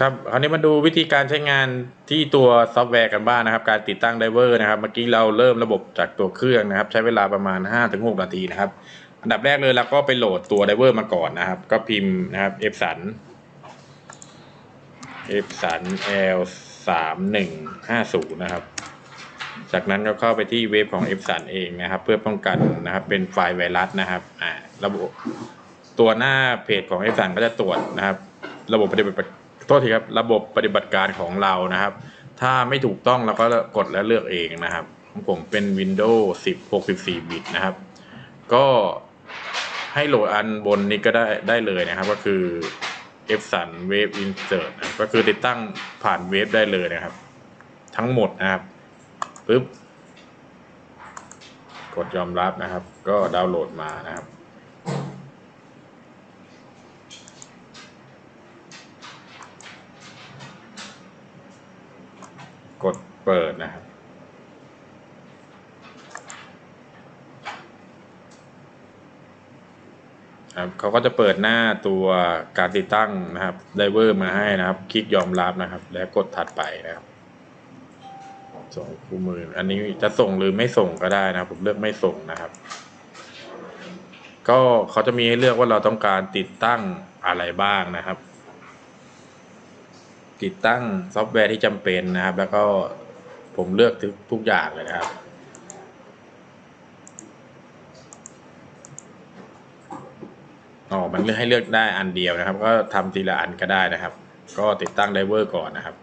ครับคราวนี้มาดูวิธีการใช้งานที่ตัวซอฟต์แวร์กันบ้างนะครับ การติดตั้งไดเวอร์นะครับ เมื่อกี้เราเริ่มระบบจากตัวเครื่องนะครับ ใช้เวลาประมาณ 5-6 นาทีนะครับ อันดับแรกเลยเราก็ไปโหลดตัวไดเวอร์มาก่อนนะครับ ก็พิมพ์นะครับ f สัน f สัน l 3 1 5 0นะครับ จากนั้นก็เข้าไปที่เว็บของ f สันเองนะครับ เพื่อป้องกันนะครับ เป็นไฟล์ไวรัสนะครับอ่าระบบตัวหน้าเพจของ f สันก็จะตรวจนะครับ ระบบปฏิบัติ ทษทีครับระบบปฏิบัติการของเรานะครับ ถ้าไม่ถูกต้องเราก็กดและเลือกเองนะครับของผมเป็น Windows 10 64 บิตนะครับ ก็ให้โหลดอันบนนี้ก็ได้ได้เลยนะครับ ก็คือ f สัน Wave Insert นะก็คือติดตั้งผ่านเวฟได้เลยนะครับ ทั้งหมดนะครับปึ๊บกดยอมรับนะครับ ก็ดาวน์โหลดมานะครับ กด เปิดนะครับ ครับเขาก็จะเปิดหน้าตัวการติดตั้งนะครับไดเวอร์มาให้นะครับ คลิกยอมรับนะครับ แล้วกดถัดไปนะครับ ส่งคู่มือ อันนี้จะส่งหรือไม่ส่งก็ได้นะครับ ผมเลือกไม่ส่งนะครับ ก็เขาจะมีให้เลือกว่าเราต้องการติดตั้งอะไรบ้างนะครับติดตั้งซอฟต์แวร์ที่จำเป็นนะครับ แล้วก็ ผมเลือกทุกทุกอย่างเลยนะครับ อ๋อ มันเลือกให้เลือกได้อันเดียวนะครับ ก็ทำทีละอันก็ได้นะครับ ก็ติดตั้งไดเวอร์ก่อนนะครับ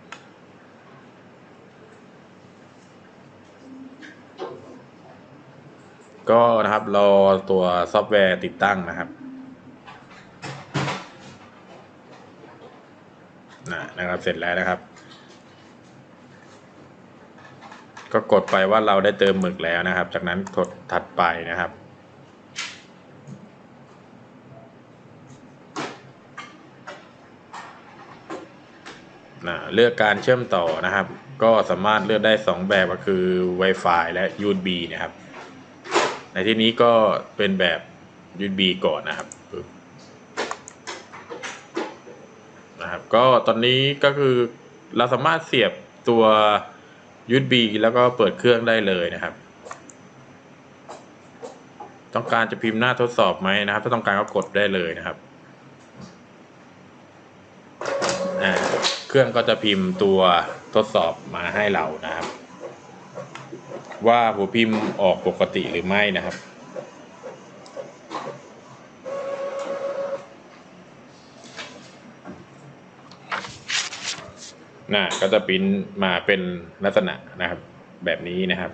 ก็นะครับรอตัวซอฟต์แวร์ติดตั้งนะครับนะนะครับเสร็จแล้วนะครับ ก็กดไปว่าเราได้เติมหมึกแล้วนะครับ จากนั้นกดถัดไปนะครับ เลือกการเชื่อมต่อนะครับ ก็สามารถเลือกได้ 2 แบบก็คือ Wi-Fi และ USB นะครับ ในที่นี้ก็เป็นแบบ USB ก่อนนะครับนะครับ ก็ตอนนี้ก็คือเราสามารถเสียบตัว USB แล้วก็เปิดเครื่องได้เลยนะครับ ต้องการจะพิมพ์หน้าทดสอบไหมนะครับ ถ้าต้องการก็กดได้เลยนะครับเครื่องก็จะพิมพ์ตัวทดสอบมาให้เรานะครับ ว่าหัวพิมพ์ออกปกติหรือไม่นะครับ นะก็จะพิมพ์มาเป็นลักษณะนะครับ แบบนี้นะครับ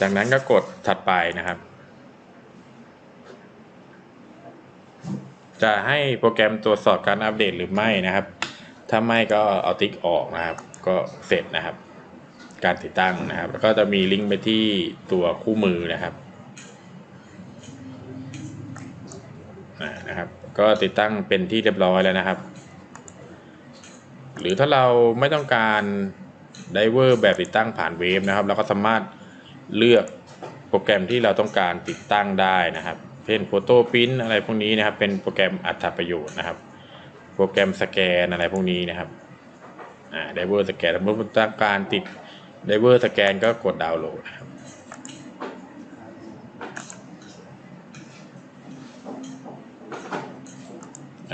จากนั้นก็กดถัดไปนะครับ จะให้โปรแกรมตรวจสอบการอัปเดตหรือไม่นะครับ ถ้าไม่ก็เอาติ๊กออกนะครับ ก็เสร็จนะครับ การติดตั้งนะครับ แล้วก็จะมีลิงก์ไปที่ตัวคู่มือนะครับอ่านะครับ ก็ติดตั้งเป็นที่เรียบร้อยแล้วนะครับ หรือถ้าเราไม่ต้องการไดเวอร์แบบติดตั้งผ่านเวฟนะครับเราก็สามารถเลือกโปรแกรมที่เราต้องการติดตั้งได้นะครับเช่นโฟโต้พิมพ์อะไรพวกนี้นะครับ เป็นโปรแกรมอัตประโยชน์นะครับ โปรแกรมสแกนอะไรพวกนี้นะครับไดเวอร์สแกนเมื่อต้องการติดไดเวอร์สแกนก็กดดาวน์โหลดครับ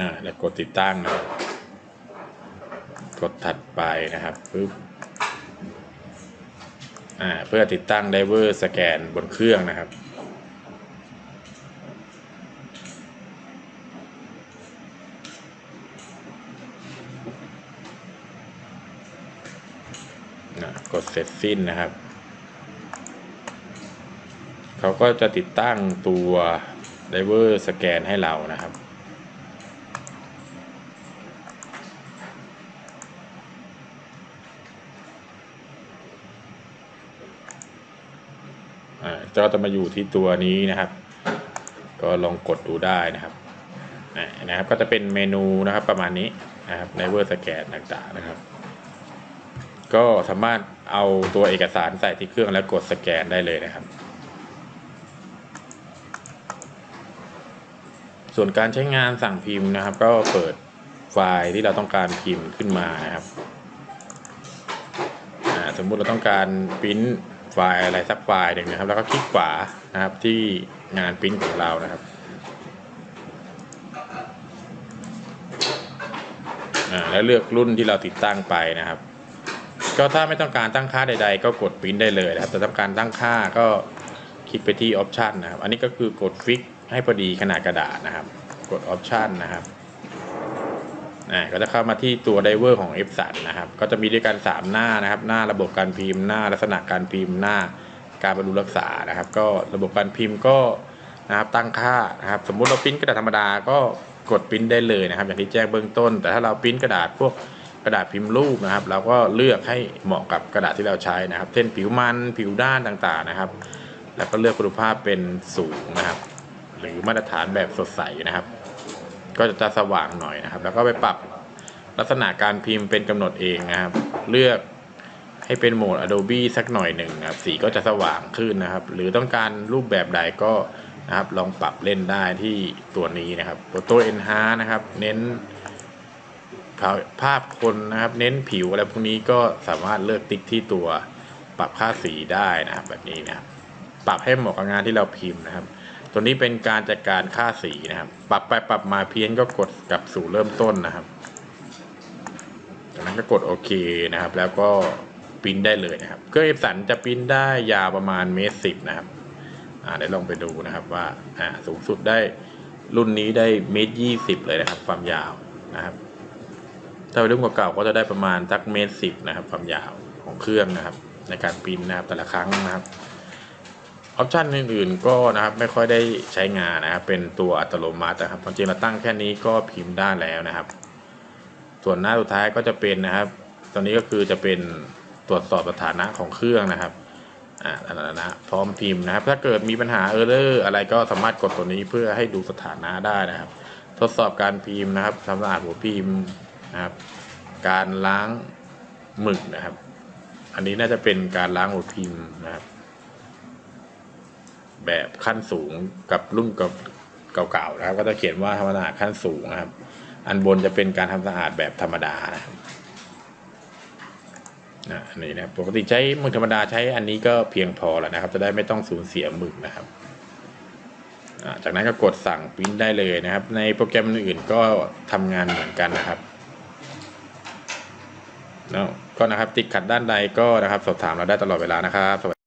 อ่าแล้วกดติดตั้งนะกดถัดไปนะครับปึ๊บอ่าเพื่อติดตั้งไดเวอร์สแกนบนเครื่องนะครับกดเสร็จสิ้นนะครับ เขาก็จะติดตั้งตัวไดเวอร์สแกนให้เรานะครับ ก็จะมาอยู่ที่ตัวนี้นะครับ ก็ลองกดดูได้นะครับนะครับ ก็จะเป็นเมนูนะครับประมาณนี้นะครับไดเวอร์สแกนต่างๆนะครับ ก็สามารถเอาตัวเอกสารใส่ที่เครื่องแล้วกดสแกนได้เลยนะครับ ส่วนการใช้งานสั่งพิมพ์นะครับ ก็เปิดไฟล์ที่เราต้องการพิมพ์ขึ้นมานะครับสมมุติเราต้องการปริ้น ไฟล์อะไรสักไฟล์หนึ่งนะครับ แล้วก็คลิกขวานะครับที่งานปริ้นของเรานะครับอ่าแล้วเลือกรุ่นที่เราติดตั้งไปนะครับ ก็ถ้าไม่ต้องการตั้งค่าใด ๆ ก็กดปริ้นได้เลยนะครับ แต่ต้องการตั้งค่าก็คลิกไปที่ออปชันนะครับ อันนี้ก็คือกดฟิกให้พอดีขนาดกระดาษนะครับ กดออปชันนะครับ อ่าก็จะเข้ามาที่ตัวไดเวอร์ของ f 3นะครับ ก็จะมีด้วยกัน 3 หน้านะครับ หน้าระบบการพิมพ์หน้าลักษณะการพิมพ์หน้าการบรรลุรักษานะครับ ก็ระบบการพิมพ์ก็นะครับตั้งค่านะครับ สมมุติเราปริ้นกระดาษธรรมดาก็กดปริ้นได้เลยนะครับ อย่างที่แจ้งเบื้องต้น แต่ถ้าเราปริ้นกระดาษพวกกระดาษพิมพ์รูปนะครับ เราก็เลือกให้เหมาะกับกระดาษที่เราใช้นะครับ เช่นผิวมันผิวด้านต่างๆนะครับ แล้วก็เลือกคุณภาพเป็นสูงนะครับ หรือมาตรฐานแบบสดใสนะครับ ก็จะสว่างหน่อยนะครับ แล้วก็ไปปรับลักษณะการพิมพ์เป็นกำหนดเองนะครับ เลือกให้เป็นโหมด Adobe สักหน่อยหนึ่งนะครับ สีก็จะสว่างขึ้นนะครับ หรือต้องการรูปแบบใดก็นะครับ ลองปรับเล่นได้ที่ตัวนี้นะครับตัว Enhance นะครับ เน้นภาพคนนะครับ เน้นผิวอะไรพวกนี้ก็สามารถเลือกติ๊กที่ตัวปรับค่าสีได้นะครับ แบบนี้นะครับ ปรับให้เหมาะกับงานที่เราพิมพ์นะครับ ตัวนี้เป็นการจัดการค่าสีนะครับ ปรับไปปรับมาเพี้ยนก็กดกลับสู่เริ่มต้นนะครับ จากนั้นก็กดโอเคนะครับ แล้วก็ปิ้นได้เลยนะครับ เครื่องเอฟสันจะปิ้นได้ยาวประมาณเมตรสิบนะครับ อ่าได้ลองไปดูนะครับว่า อ่า สูงสุดได้รุ่นนี้ได้เมตรยี่สิบเลยนะครับ ความยาวนะครับ ถ้าเป็นรุ่นเก่าๆก็จะได้ประมาณสักเมตรสิบนะครับ ความยาวของเครื่องนะครับ ในการปิ้นนะครับแต่ละครั้งนะครับ ออปชันอื่นๆก็นะครับไม่ค่อยได้ใช้งานนะครับเป็นตัวอัตโนมัตินะครับความจริงเราตั้งแค่นี้ก็พิมพ์ได้แล้วนะครับ ส่วนหน้าสุดท้ายก็จะเป็นนะครับ ตอนนี้ก็คือจะเป็นตรวจสอบสถานะของเครื่องนะครับอ่าสถานะพร้อมพิมพ์นะครับ ถ้าเกิดมีปัญหาเออร์เลอร์อะไรก็สามารถกดตัวนี้เพื่อให้ดูสถานะได้นะครับ ทดสอบการพิมพ์นะครับทำสะอาดหัวพิมพ์นะครับ การล้างหมึกนะครับ อันนี้น่าจะเป็นการล้างหัวพิมพ์นะครับ แบบขั้นสูงกับรุ่นเก่าๆนะครับ ก็จะเขียนว่าทำความสะอาดขั้นสูงนะครับ อันบนจะเป็นการทำสะอาดแบบธรรมดานะนะอันนี้นะปกติใช้หมึกธรรมดาใช้อันนี้ก็เพียงพอแล้วนะครับ จะได้ไม่ต้องสูญเสียหมึกนะครับจากนั้นก็กดสั่งปริ้นได้เลยนะครับ ในโปรแกรมอื่นๆก็ทำงานเหมือนกันนะครับก็นะครับติดขัดด้านใดก็นะครับ สอบถามเราได้ตลอดเวลานะครับ